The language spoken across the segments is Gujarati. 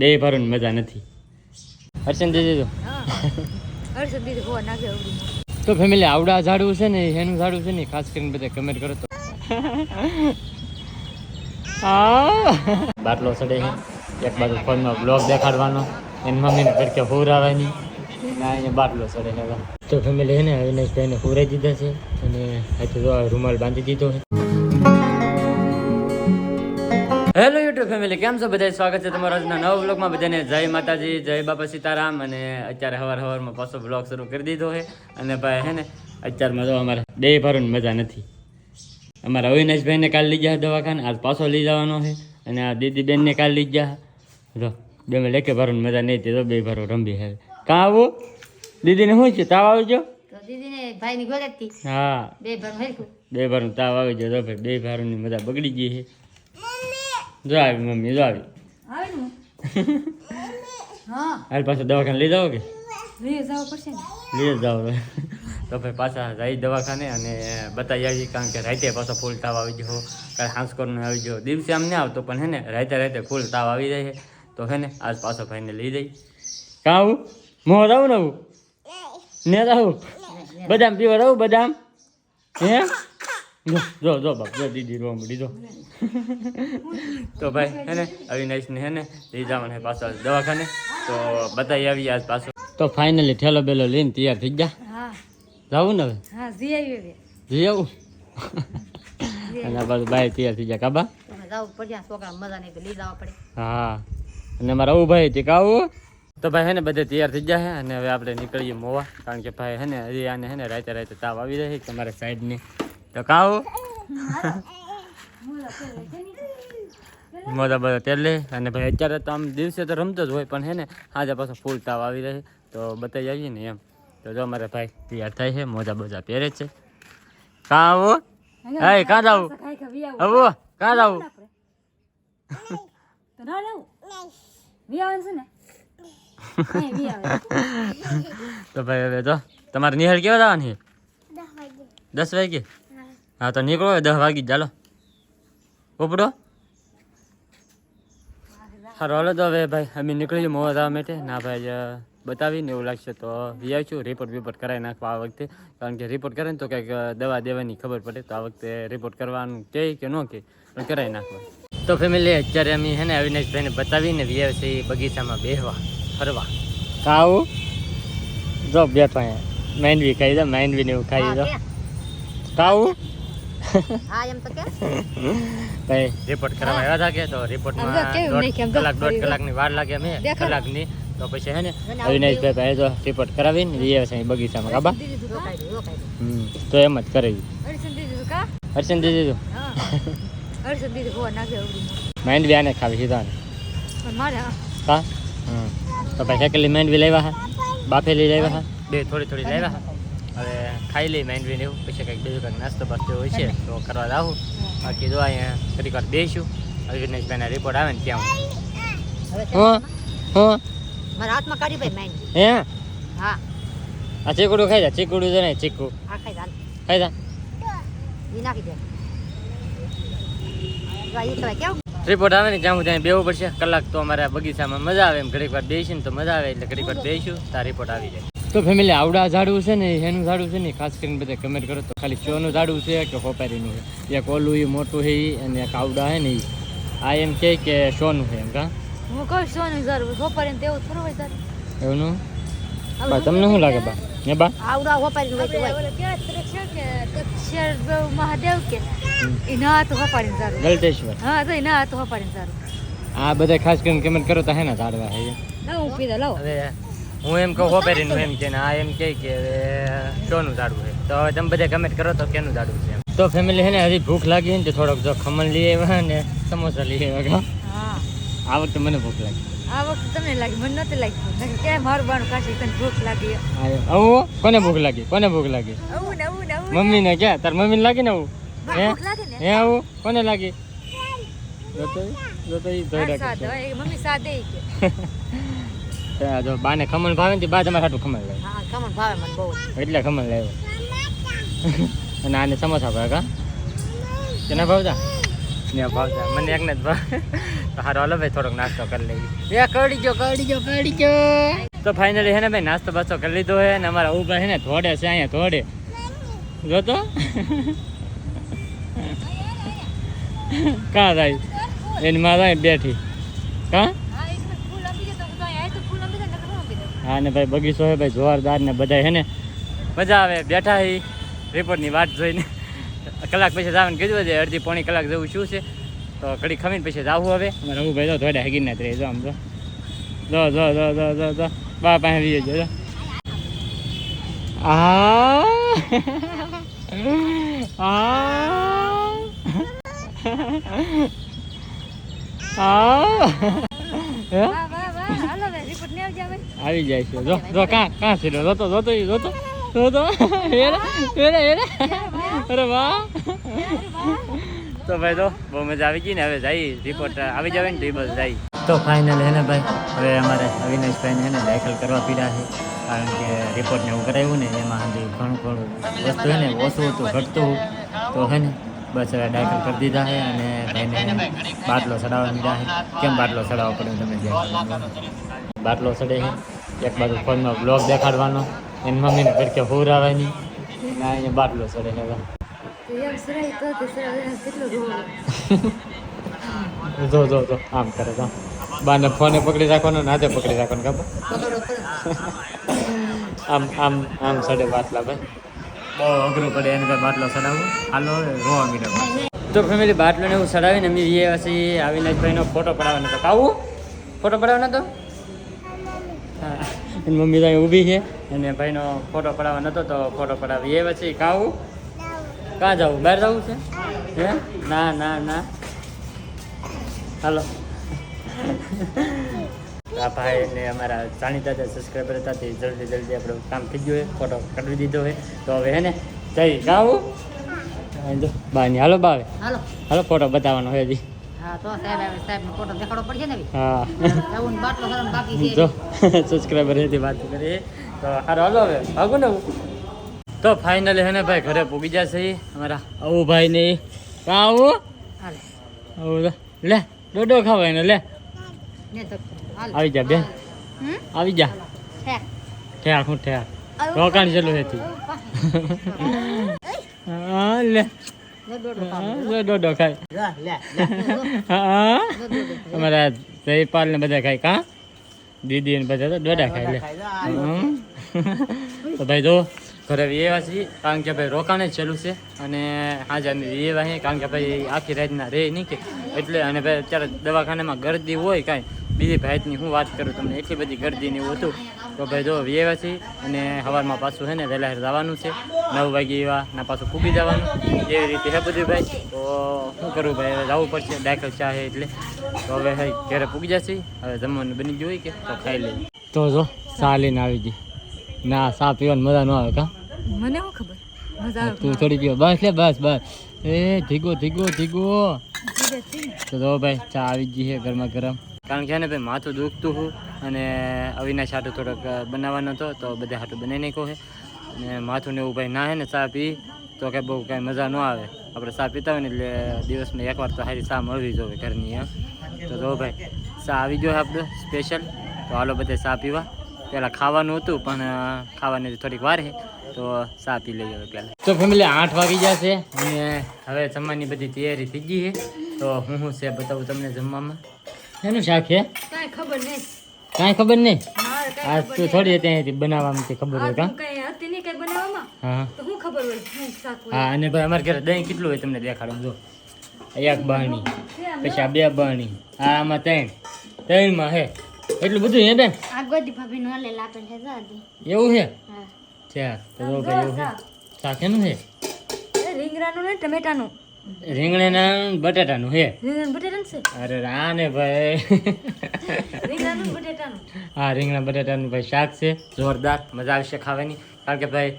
બે ભરણ મજા નથી. હર્ષન દીદી તો. હા. હર્ષદ દીદી હોવા નાખે તો ફેમિલી આવડા ઝાડવું છે ને એનું ઝાડવું છે ને ખાસ કરીને બધા કમેન્ટ કરો તો. બાટલો ચડે છે. એક બાજુ ફોનનો બ્લોગ દેખાડવાનો. એની મમ્મીને ઘડકે હુરાવાની ના અહીંયા બાટલો ચડે ને તો ફેમિલી છે ને અવિનાશભાઈને હુરાઈ દીધા છે. અને હાથે જો રૂમાલ બાંધી દીધો છે. હેલો યુટ્યુબ ફેમિલી કેમ છો? બધા સ્વાગત છે તમારા આજના નવા બ્લોગમાં બધાને જય માતાજી જય બાપા સીતારામ. અને અત્યારે હવાર હવારમાં પાછો બ્લોગ શરૂ કરી દીધો છે. અને ભાઈ હે ને અત્યારમાં તો અમારે બે ભરું મજા નથી. અમારા અવિનાશભાઈને કાલ લઈ ગયા દવાખાને. આજ પાછો લઈ જવાનો છે. અને આ દીદી બેનને કાલ લઈ ગયા જો બે મેં લેકે ભરું મજા નહીં તે તો બે ભરો રમી હે કાં આવું? દીદીને શું છે તાવ આવી ગયો? તો દીદીને ભાઈની ગોળે હતી. હા. બે ભર તાવ આવી જાય બે ભરુંની મજા બગડી ગઈ છે. જો આવી મમ્મી જો આવી હા. હાલ પાછો દવાખાને લઈ જાઓ કે? લઈ જવું પડશે લઈ જ તો ભાઈ પાછા જાય દવાખાને અને બતાવી આવી કારણ કે રાતે પાછો ફૂલ તાવ આવી ગયો કાલે હાંસકોરનો આવી ગયો. દિવસે આમ ના આવતો પણ હે ને રાતે રાતે ફૂલ તાવ આવી જાય છે. તો હે ને આજ પાછો ભાઈને લઈ જઈ. કાં આવું? મોં રહું ને આવું? ને આવું બદામ પીવા રહું બદામ? હે? જો જો જો બાપ જો દીદી રોમ દીધો તો ભાઈ હે ને અવિનાશને હે ને લઈ જવાનું હે પાછો દવાખાને. તો બતાવી આવી આજ પાછો. તો ફાઇનલી ઠેલો બેલો લઈને તૈયાર થઈ ગયા. જવું ને હવે? હા આવી જઈ આવું? અને બસ ભાઈ બાય તૈયાર થઈ ગયા કાબા જવું પડશે છોકરા મજા નહીં લઈ જવા પડે. હા. અને મારા આવું ભાઈ તે ભાઈ હે ને બધે તૈયાર થઈ ગયા છે. અને હવે આપણે નીકળીએ મોવા. કારણ કે ભાઈ હે ને હજી આને હે ને રાતે રાતે તાવ આવી રહી છે તમારા સાઈડની. તો કાવું મોજા બધા તેલ અને ભાઈ અત્યારે તો આમ દિવસે તો રમતો જ હોય પણ હે ને આજે પાછો ફૂલ તાવ આવી રહે. તો બતાવી આવીએ ને એમ. તો જો અમારે ભાઈ તૈયાર થાય છે મોજા બોજા પહેરે છે. કા આવો? હે કા જાવ આવો. કા જાવ તો ના લેવું? વી છે ને? નહીં વી આવે. તો ભાઈ હવે તો તમારે નિહાળ કેવા જવાની છે? દસ વાગે હા તો નીકળો દસ વાગી ચાલો. ઉપડો. સારું હાલો તો હવે ભાઈ અમે નીકળી મોવા જવા માટે. ના ભાઈ બતાવીને એવું લાગશે તો વી આવીશું. રિપોર્ટ વિપોર્ટ કરાવી નાખવા આ વખતે. કારણ કે રિપોર્ટ કરે ને તો કંઈક દવા દેવાની ખબર પડે. તો આ વખતે રિપોર્ટ કરવાનું કહે કે ન કહે પણ કરાવી નાખવા. તો ફેમિલી અત્યારે અમે હે ને અવિનાશભાઈને બતાવીને વી છે બગીચામાં બેહવા ફરવા. ખાવું? જો બેઠો અહીંયા. માંડવી ખાઈ દો માંડવી ને એવું ખાઈ દો કાવું હા એમ તો કે. ભાઈ રિપોર્ટ કરવા આવ્યા હતા કે? તો રિપોર્ટમાં કલાક દોઢ કલાકની વાર લાગે અમે. કલાકની. તો પછી હે ને અવિનાશભાઈ ભાઈ તો રિપોર્ટ કરાવીને છે બગીચામાં કાબા? હમ તો એમ જ કરાવી હર્ષન દીદી તો. માંડવી આને ખાવી સીધા હા. તો ભાઈ શેકેલી માંડવી લાવ્યા હા? બાફેલી લાવ્યા હા? બે થોડી થોડી લાવ્યા હા. હવે ખાઈ લઈ માંડવીને એવું. પછી કંઈક બીજું કંઈક નાસ્તો બાસ્તો હોય છે તો કરવા લાવું બાકી જો અહીંયા ઘડીક વાર બેસીશું અવિનાશભાઈના રિપોર્ટ આવે ને ત્યાં હું. હું મારા હાથમાં કાઢી ભાઈ માઇન્ડ હે? હા. આ ચીકુડું ખાઈ જા ચીકુડું છે ને ચીકુ. ખાઈ જા. ઈ નાખી દે. રિપોર્ટ આવે ને ત્યાં બેવું પડશે. કલાક તો અમારા બગીચામાં મજા આવે એમ. ઘડીક વાર બેસીને તો મજા આવે એટલે ઘડીક વાર બેસીશું તાર રિપોર્ટ આવી જાય. તો ફેમિલી આવડા ઝાડવું છે ને એનું ઝાડવું છે ને ખાસ કરીને બધા કમેન્ટ કરો તો ખાલી ચોનું ઝાડવું છે કે હોપારીનું છે? એક ઓલું એ મોટું છે અને એક આવડા છે ને એ આ એમ કહે કે સોનું છે એમ કા? હું કહું સોનું ઝાડવું હોપારી ને તેવું થોડું હોય તારે એવું બા તમને શું લાગે બા? ને બા? આવડા હોપારી હોય છે કે મહાદેવ કે? ઈ ના તો હોપારી સારું ગલતેશ્વર. હા તો એના ના તો હોપારી સારું આ બધા ખાસ કરીને કમેન્ટ કરો તો હે ને ઝાડવા હે ના હું પીધા લાવ. હવે હું એમ કહું હોપેરીનું એમ કે ને આ એમ કહે કે હવે શોનું ઝાડવું છે. તો હવે તમે બધા કમેન્ટ કરો તો કેનું ઝાડું છે તો ફેમિલી છે ને હજી ભૂખ લાગી ને તો થોડોક જો ખમણ લઈ આવ્યા ને સમોસા લઈ આવ્યા હા. આ વખતે મને ભૂખ લાગી. આ વખતે તમને લાગી મને નહોતી લાગી કે મારું બાનું કાશી તને ભૂખ લાગી આવું કોને ભૂખ લાગી? કોને ભૂખ લાગી? આવું ને આવું ને મમ્મી મમ્મીને ક્યાં? તાર મમ્મીને લાગી ને આવું? હે? ભૂખ લાગે ને? હે આવું? કોને લાગી? જોતો જોતો ઈ ધોઈ રાખે મમ્મી સાદે કે. જો બાને ખમણ ભાવે ને બા તમારે સાટું ખમણ લાવે. હા કમણ ભાવે મને બહુ. એટલે ખમણ લાવ્યો. અને આને સમોસા ભાવે કા? કે ના ભાવતા ને ભાવતા મને એકને જ ભાવ. તો હારો હાલો ભાઈ થોડોક નાસ્તો કરી લઈએ. એ કડી જો કડી જો કડી જો તો ફાઇનલી હે ને ભાઈ નાસ્તો બાસ્તો કરી લીધો હે ને અમારા ઊભા હે ને થોડે છે અહીંયા થોડે જો તો. કા થાય એની માં બેઠી. કાં હા એક મિનિટ ફૂલ આપી દે તો હું તો અહીંયા આય તો ફૂલ આપી દે ને નકર ન આપી દઉં. હા ને ભાઈ બગીચો હે ભાઈ જોરદાર ને બધા હે ને. મજા આવે, બેઠા હી રિપોર્ટની વાત જોઈને. કલાક પછી જવાનું કીધું છે, અડધી પોણી કલાક જેવું શું છે. તો ઘડી ખમીને પછી જાવું હવે. અમારે હું ભાઈ તો થોડા હગીર ના રહે જો આમ તો. જો જો જો જો જો જો. બા પાસે વીએ જો જો. આ. આ. આ. આવી જાય છે. જો જો કાં કાં છે જોતો જોતો જોતો જોતો. હેરા હેરા હેરા. અરે વાહ. તો ભાઈ તો બહુ મજા આવી ગઈ ને. હવે જઈ રિપોર્ટ આવી જાવે ને તો એ બસ જઈ તો ફાઇનલ હે ને ભાઈ? હવે અમારે અવિનાશભાઈને હે ને દાખલ કરવા પીડા છે. કારણ કે રિપોર્ટને એવું કરાવ્યું ને એમાં હજી ઘણું ઘણું વસ્તુ હે ને ઓછું હતું. ઘટતું તો હે ને બસ હવે દાખલ કરી દીધા છે અને ભાઈને બાટલો ચડાવવા દીધા છે. કેમ બાટલો ચડાવવો પડે તમે બાટલો ચડે છે. એક બાજુ ફોનમાં બ્લોગ દેખાડવાનો. એની મમ્મીને ઘડકે હુરાવાની ના અહીંયા બાટલો ચડે છે જો જો જો, આમ કરે તો બાને ફોને પકડી રાખવાનો ને હાથે પકડી રાખવાનો, ખબર? આમ આમ આમ ચડે બાટલા, ભાઈ. બહુ અઘરું પડે એને ભાઈ બાટલો ચડાવવો હાલો રોવા મીડો તો ફેમિલી બાટલો ને એવું ચડાવીને અમે એ પછી આવીને ભાઈનો ફોટો પડાવવાનો તો કાવું? ફોટો પડાવવાનો હતો? એની મમ્મી તો ઊભી છે. અને ભાઈનો ફોટો પડાવવાનો હતો તો ફોટો પડાવી. એ પછી કાવું? કાં જવું? બહાર જવું છે? હે? ના ના ના. હાલો. આ ભાઈ ને અમારા જાણીતા જે સબસ્ક્રાઈબર હતા તે જલ્દી જલ્દી આપણું કામ થઈ ગયું હોય ફોટો કાઢી દીધો હોય તો હવે હે ને જઈ ગાવું. બાની હાલો બાવે. હાલો. હાલો ફોટો બતાવવાનો હોય હજી. સબસ્ક્રાઈબર હતી વાત કરીએ. તો હારો હાલો હવે ભાગું ને તો ફાઇનલી હે ને ભાઈ ઘરે પૂગી જશે અમારા આવું ભાઈ ને આવું? આવું લે ડોડો ખાવાય ને લે. આવી જા બેન આવી જા. ઠેર હું ઠેર રોકાણ ચાલુ હતી લે. ને દોડો ખાય. અમારા જયપાલ ને બધા ખાય. કા? દીદી ને બધા તો દોડા ખાય લે. તો ભાઈ જો ઘરે એવા છીએ કારણ કે ભાઈ રોકાણે જ ચાલુ છે. અને આજે અમે એવા છીએ કારણ કે ભાઈ આખી રાતના રહે નહીં કે. એટલે અને ભાઈ અત્યારે દવાખાનામાં ગરદી હોય કાંઈ બીજી ભાઈની હું વાત કરું તમને એટલી બધી ગરદી ને એવું હતું. તો ભાઈ જો વ્યવા છીએ અને સવારમાં પાછું છે ને વહેલા જવાનું છે. નવ વાગે એવા ના પાછું ફૂગી જવાનું. એવી રીતે હે બધું ભાઈ? તો શું કરવું ભાઈ? હવે જવું પડશે દાખલ છે એટલે. તો હવે ભાઈ ઘરે પૂગી જશે. હવે જમવાનું બની ગયું હોય કે તો ખાઈ લઈએ. તો જો ચા લઈને આવી ગઈ. ના ચા પીવાની મજા ન આવે કા? મને શું ખબર? તું થોડી પીવો બસ લે બસ બસ. એ ધીગો ધીગો ધીગો. તો જો ભાઈ ચા આવી ગઈ છે ગરમા ગરમ. કારણ કે ને ભાઈ, માથું દુખતું હું અને અવિનાશ હાટું થોડોક બનાવવાનો હતો, તો બધા હાટું બનાવી નાખ્યો છે. અને માથું ને એવું ભાઈ ના હે ને ચા પી, તો કે બહુ કાંઈ મજા ન આવે. આપણે ચા પીતા હોય ને એટલે દિવસમાં એકવાર તો સારી ચા મળવી જોઈએ ઘરની, એમ. તો જો ભાઈ, ચા આવી ગયો આપણો સ્પેશિયલ તો હાલો બધે ચા પીવા. પહેલાં ખાવાનું હતું, પણ ખાવાની થોડીક વાર છે. તો ચા પી લઈ હવે પહેલાં. તો ફેમિલી આઠ વાગી છે, અને હવે જમવાની બધી તૈયારી થઈ ગઈ છે. તો હું શું છે બતાવું તમને જમવામાં? એનું શાક છે? કાંઈ ખબર નહીં. કાંઈ ખબર નહીં? આ તો થોડી હતી અહીંથી બનાવવામાં તે ખબર હોય કાં? હતી નહીં કાંઈ બનાવવામાં? હા. તો શું ખબર હોય શું શાક હા અને ભાઈ અમારે ઘરે દહીં કેટલું હોય તમને દેખાડું જો. એક બહાણી પછી આ બે બહાણી આ આમાં ત્રણ. ત્રણમાં હે. એટલું બધું હે બેન? આ ગોદી ભાભી નો લે લાપે છે દાદી એવું છે હા. છે તો ભાઈ એવું છે શાક. એનું છે એ રીંગણાનું ને ટમેટાનું. રીંગણાના બટાટાનું હે? અરે આ ને ભાઈ. હા રીંગણા બટાટાનું ભાઈ શાક છે. જોરદાર મજા આવશે ખાવાની. કારણ કે ભાઈ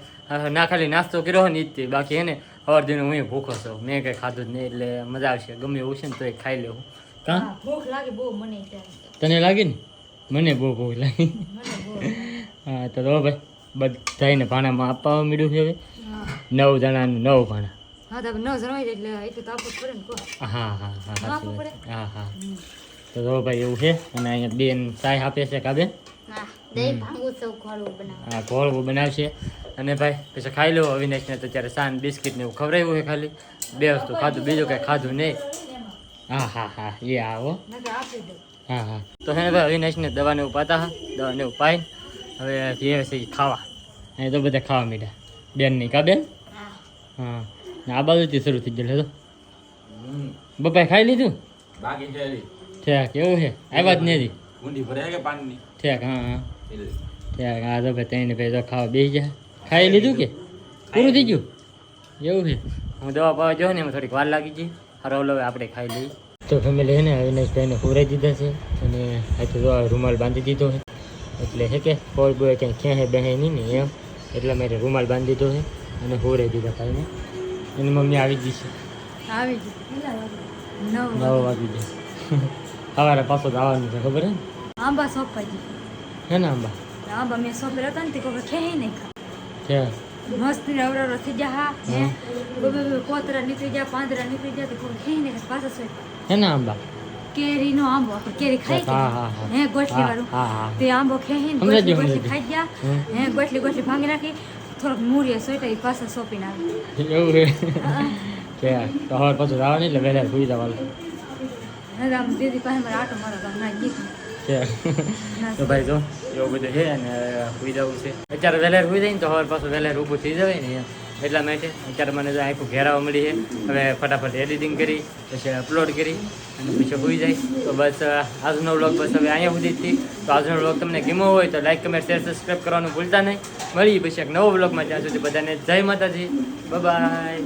ના ખાલી નાસ્તો કર્યો હોય ને જ બાકી હે ને સવાર દિન હું ભૂખો છું. મેં કંઈ ખાધું જ નહીં એટલે મજા આવશે. ગમે એવું છે ને તો એ ખાઈ લેવું. કાં? ભૂખ લાગે બહુ મને તને લાગી ને? મને બહુ ભૂખ લાગી. હા તો ભાઈ બધાને ભાણામાં આપવા મળ્યું છે હવે. નવ જણાનું નવ ભાણા. હા તો ન જણાવી એટલે એટલું તો આપવું પડે ને કહો. હા હા હા આપવું પડે? હા હા. તો જો ભાઈ એવું છે અને અહીંયા બેન ચાય આપે છે કાબે? હા દહીં ભાંગું સૌ ઘોડું બનાવ. આ ઘોળવું બનાવશે. અને ભાઈ પછી ખાઈ લો અવિનાશને તો ત્યારે સાન બિસ્કિટ ને એવું ખવડાવ્યું છે ખાલી. બે વસ્તુ ખાધું બીજું કાંઈ ખાધું નહીં. હા હા હા એ આવો. હા હા. તો હે ને ભાઈ અવિનાશને દવાને એવું પાતા દવાને એવું પાઈને હવે જે છે એ ખાવા. અહીં તો બધા ખાવા મીઠા બેન નહીં કા બેન? હા. આ બાજુથી શરૂ થઈ ગયેલું તો. બપાએ ખાઈ લીધું? બાકી ઠેક એવું છે? આવ્યા જ નથી. ઊંડી ભરાય કે પાણીની ઠેક હા હા. ઠેક હા તો ભાઈ ત્રણ ભાઈ તો ખાવા બેસી જાય ખાઈ લીધું કે? પૂરું થઈ ગયું? એવું છે? હું દવા પાવા જો ને એમાં થોડીક વાર લાગી ગઈ. હારો હવે આપણે ખાઈ લઈએ. તો ફેમિલી છે ને અવિનાશભાઈને પૂરાઈ દીધા છે અને તો રૂમાલ બાંધી દીધો છે. એટલે છે કે કોઈ બોય ક્યાંય ખેંચે બેહે નહીં ને એમ. એટલા માટે રૂમાલ બાંધી દીધો છે અને પૂરાઈ દીધા ભાઈને. એની મમ્મી આવી ગઈ છે. આવી ગયું નવ વાગી ગયો. સવારે પાછો જવાનું છે ખબર હે? આંબા સોંપાઈ હે ને આંબા? આંબા મેં સોંપેલા હતા ને તે કોઈ ખેહી નહીં ખા મસ્ત ને રવરવ થઈ જા હા હે? કોતરા નીકળી ગયા પાંદરા નીકળી ગયા તો કોઈ ખેહી નહીં ખા પાછા સોય હે ને આંબા? કેરીનો આંબો આપણે કેરી ખાઈ હા, ગોઠલી વાળું. તે આંબો ખેહી ને ગોઠલી ખાઈ ગયા. હે ગોઠલી ગોઠલી ભાંગી નાખી. થોડોક મૂળિયા સોયટા એ પાછા સોંપીને આવી. એવું છે? કે તો હવે પાછું જવાનું એટલે વહેલા સુઈ જવાનું. આમ દીદી પાસે મારે આટો મારો ગામ ના ગીત. તો ભાઈ જો એવું બધું છે અને સુઈ જવું છે. અત્યારે વહેલા સુઈ જાય ને તો હવે પાછું વહેલા ઊભું થઈ જવાય ને એમ એટલા માટે અત્યારે મને જો આખું ઘેરાવા મળી છે. હવે ફટાફટ એડિટિંગ કરી, પછી અપલોડ કરી, અને પછી હોઈ જાય. તો બસ આજનો વ્લોગ બસ હવે અહીંયા સુધી જ તો આજનો વ્લોગ તમને ગમ્યો હોય તો લાઈક કમેન્ટ શેર સબસ્ક્રાઈબ કરવાનું ભૂલતા નહીં. મળીએ પછી એક નવો વ્લોગમાં ત્યાં સુધી બધાને જય માતાજી. બાય